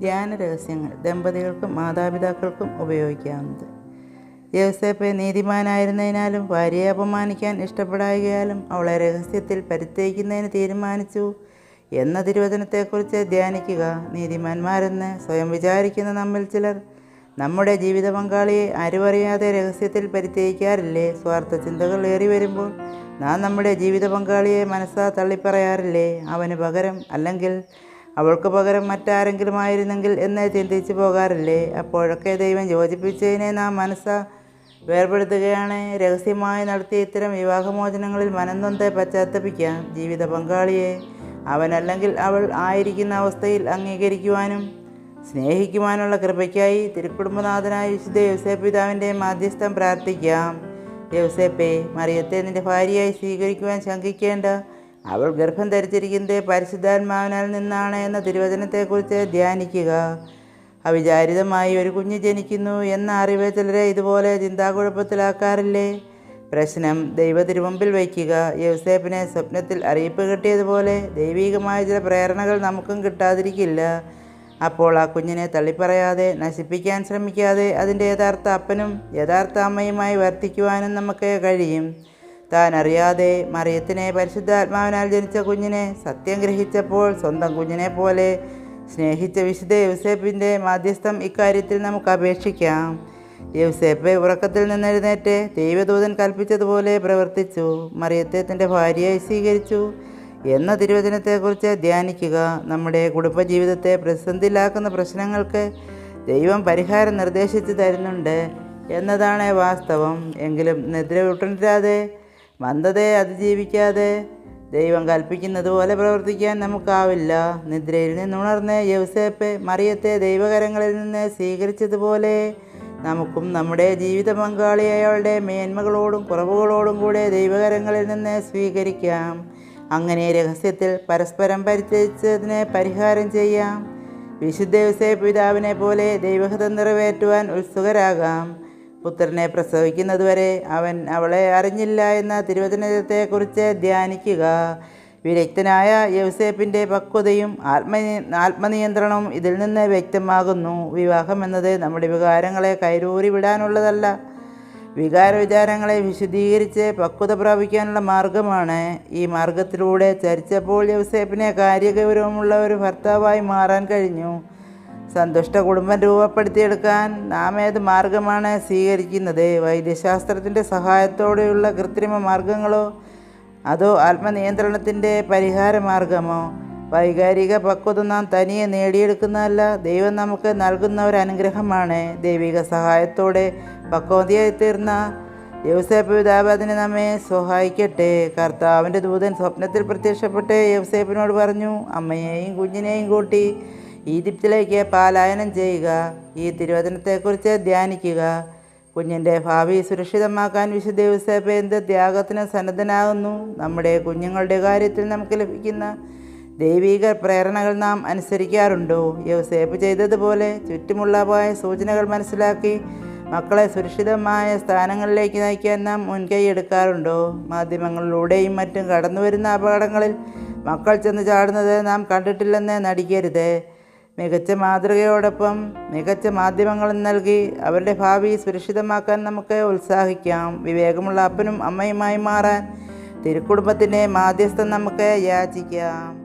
ധ്യാന രഹസ്യങ്ങൾ ദമ്പതികൾക്കും മാതാപിതാക്കൾക്കും ഉപയോഗിക്കാവുന്നത്. യോസേപ്പ് നീതിമാനായിരുന്നതിനാലും ഭാര്യയെ അപമാനിക്കാൻ ഇഷ്ടപ്പെടായകയാലും അവളെ രഹസ്യത്തിൽ പരിത്തേക്കുന്നതിന് തീരുമാനിച്ചു എന്ന തിരുവചനത്തെക്കുറിച്ച് ധ്യാനിക്കുക. നീതിമാന്മാരെന്ന് സ്വയം വിചാരിക്കുന്ന നമ്മിൽ ചിലർ നമ്മുടെ ജീവിത പങ്കാളിയെ അരുവറിയാതെ രഹസ്യത്തിൽ പരിത്യജിക്കാറില്ലേ സ്വാർത്ഥ ചിന്തകൾ ഏറി വരുമ്പോൾ നാം നമ്മുടെ ജീവിത പങ്കാളിയെ മനസ്സാ തള്ളിപ്പറയാറില്ലേ? അവന് പകരം അല്ലെങ്കിൽ അവൾക്ക് പകരം മറ്റാരെങ്കിലും ആയിരുന്നെങ്കിൽ എന്ന് ചിന്തിച്ചു പോകാറില്ലേ? അപ്പോഴൊക്കെ ദൈവം യോജിപ്പിച്ചതിനെ നാം മനസ്സ വേർപെടുത്തുകയാണ്. രഹസ്യമായി നടത്തിയ ഇത്തരം വിവാഹമോചനങ്ങളിൽ മനംനൊന്തെ പശ്ചാത്തപിക്കാം. ജീവിത പങ്കാളിയെ അവനല്ലെങ്കിൽ അവൾ ആയിരിക്കുന്ന അവസ്ഥയിൽ അംഗീകരിക്കുവാനും സ്നേഹിക്കുവാനുള്ള കൃപയ്ക്കായി തിരുക്കുടുംബനാഥനായ വിശുദ്ധ യോസേപ്പ് പിതാവിന്റെ മാധ്യസ്ഥം പ്രാർത്ഥിക്കാം. യോസേപ്പെ മറിയത്തെ നിന്റെ ഭാര്യയായി സ്വീകരിക്കുവാൻ ശങ്കിക്കേണ്ട അവൾ ഗർഭം ധരിച്ചിരിക്കുന്നത് പരിശുദ്ധാത്മാവിനാൽ നിന്നാണ് എന്ന തിരുവചനത്തെക്കുറിച്ച് ധ്യാനിക്കുക. അവിചാരിതമായി ഒരു കുഞ്ഞ് ജനിക്കുന്നു എന്ന അറിവ് ചിലരെ ഇതുപോലെ ചിന്താകുഴപ്പത്തിലാക്കാറില്ലേ? പ്രശ്നം ദൈവ തിരുമുമ്പിൽ വയ്ക്കുക. യൗസേപ്പിനെ സ്വപ്നത്തിൽ അറിയിപ്പ് കിട്ടിയതുപോലെ ദൈവികമായ ചില പ്രേരണകൾ നമുക്കും കിട്ടാതിരിക്കില്ല. അപ്പോൾ ആ കുഞ്ഞിനെ തള്ളിപ്പറയാതെ നശിപ്പിക്കാൻ ശ്രമിക്കാതെ അതിന്റെ യഥാർത്ഥ അപ്പനും യഥാർത്ഥ അമ്മയുമായി വർത്തിക്കുവാനും നമുക്ക് കഴിയും. താൻ അറിയാതെ മറിയത്തിനെ പരിശുദ്ധാത്മാവിനാൽ ജനിച്ച കുഞ്ഞിനെ സത്യം ഗ്രഹിച്ചപ്പോൾ സ്വന്തം കുഞ്ഞിനെ പോലെ സ്നേഹിച്ച വിശുദ്ധ യൂസേപ്പിന്റെ മാധ്യസ്ഥം ഇക്കാര്യത്തിൽ നമുക്ക് അപേക്ഷിക്കാം. യൂസേപ്പ് ഉറക്കത്തിൽ നിന്നെഴുന്നേറ്റ് ദൈവദൂതൻ കൽപ്പിച്ചതുപോലെ പ്രവർത്തിച്ചു. മറിയത്തെ തന്റെ ഭാര്യയായി സ്വീകരിച്ചു. എന്ന തിരുവചനത്തെക്കുറിച്ച് ധ്യാനിക്കുക. നമ്മുടെ കുടുംബജീവിതത്തെ പ്രതിസന്ധിയിലാക്കുന്ന പ്രശ്നങ്ങൾക്ക് ദൈവം പരിഹാരം നിർദ്ദേശിച്ചു തരുന്നുണ്ട് എന്നതാണ് വാസ്തവം. എങ്കിലും നിദ്ര മന്ദതയെ അതിജീവിക്കാതെ ദൈവം കൽപ്പിക്കുന്നത് പോലെ പ്രവർത്തിക്കാൻ നമുക്കാവില്ല. നിദ്രയിൽ നിന്നുണർന്ന് യൗസേപ്പ് മറിയത്തെ ദൈവകരങ്ങളിൽ നിന്ന് സ്വീകരിച്ചതുപോലെ നമുക്കും നമ്മുടെ ജീവിത പങ്കാളി അയാളുടെ മേന്മകളോടും കുറവുകളോടും കൂടെ ദൈവകരങ്ങളിൽ നിന്ന് സ്വീകരിക്കാം. അങ്ങനെ രഹസ്യത്തിൽ പരസ്പരം പരിചയിച്ചതിനെ പരിഹാരം ചെയ്യാം. വിശുദ്ധ യൗസേപ്പ് പിതാവിനെ പോലെ ദൈവഹിതം നിറവേറ്റുവാൻ ഉത്സുകരാകാം. പുത്രനെ പ്രസവിക്കുന്നതുവരെ അവൻ അവളെ അറിഞ്ഞില്ല എന്ന തിരുവചനത്തെക്കുറിച്ച് ധ്യാനിക്കുക. വിരക്തനായ യൗസേപ്പിന്റെ പക്വതയും ആത്മ ആത്മനിയന്ത്രണവും ഇതിൽ നിന്ന് വ്യക്തമാകുന്നു. വിവാഹം എന്നത് നമ്മുടെ വികാരങ്ങളെ കൈരൂറി വിടാനുള്ളതല്ല. വികാര വിചാരങ്ങളെ വിശദീകരിച്ച് പക്വത പ്രാപിക്കാനുള്ള മാർഗമാണ്. ഈ മാർഗത്തിലൂടെ ചരിച്ചപ്പോൾ യൗസേപ്പിനെ കാര്യഗൗരവമുള്ള ഒരു ഭർത്താവായി മാറാൻ കഴിഞ്ഞു. സന്തുഷ്ട കുടുംബം രൂപപ്പെടുത്തിയെടുക്കാൻ നാം ഏത് മാർഗമാണ് സ്വീകരിക്കുന്നത്? വൈദ്യശാസ്ത്രത്തിന്റെ സഹായത്തോടെയുള്ള കൃത്രിമ മാർഗങ്ങളോ അതോ ആത്മനിയന്ത്രണത്തിന്റെ പരിഹാര മാർഗമോ? വൈകാരിക പക്വത നാം തനിയെ നേടിയെടുക്കുന്നതല്ല ദൈവം നമുക്ക് നൽകുന്ന ഒരു അനുഗ്രഹമാണ്. ദൈവിക സഹായത്തോടെ പക്വതയായി തീർന്ന യൗസേപ്പ് പിതാവ് അതിന് നമ്മെ സഹായിക്കട്ടെ. കർത്താവിന്റെ ദൂതൻ സ്വപ്നത്തിൽ പ്രത്യക്ഷപ്പെട്ട് യൗസേപ്പിനോട് പറഞ്ഞു അമ്മയെയും കുഞ്ഞിനെയും കൂട്ടി ഈജിപ്തിലേക്ക് പാലായനം ചെയ്യുക. ഈ തിരുവചനത്തെക്കുറിച്ച് ധ്യാനിക്കുക. കുഞ്ഞിന്റെ ഭാവി സുരക്ഷിതമാക്കാൻ വിശുദ്ധ എന്ത് ത്യാഗത്തിന് സന്നദ്ധനാകുന്നു? നമ്മുടെ കുഞ്ഞുങ്ങളുടെ കാര്യത്തിൽ നമുക്ക് ലഭിക്കുന്ന ദൈവീക പ്രേരണകൾ നാം അനുസരിക്കാറുണ്ടോ? യൗസേപ്പ് ചെയ്തതുപോലെ ചുറ്റുമുള്ള പോയ സൂചനകൾ മനസ്സിലാക്കി മക്കളെ സുരക്ഷിതമായ സ്ഥാനങ്ങളിലേക്ക് നയിക്കാൻ നാം മുൻകൈ എടുക്കാറുണ്ടോ? മാധ്യമങ്ങളിലൂടെയും മറ്റും കടന്നു വരുന്ന അപകടങ്ങളിൽ മക്കൾ ചെന്ന് ചാടുന്നത് നാം കണ്ടിട്ടില്ലെന്ന് നടിക്കരുത്. മികച്ച മാതൃകയോടൊപ്പം മികച്ച മാധ്യമങ്ങളും നൽകി അവരുടെ ഭാവി സുരക്ഷിതമാക്കാൻ നമുക്ക് ഉത്സാഹിക്കാം. വിവേകമുള്ള അപ്പനും അമ്മയുമായി മാറാൻ തിരുക്കുടുംബത്തിന്റെ മാധ്യസ്ഥം നമുക്ക് യാചിക്കാം.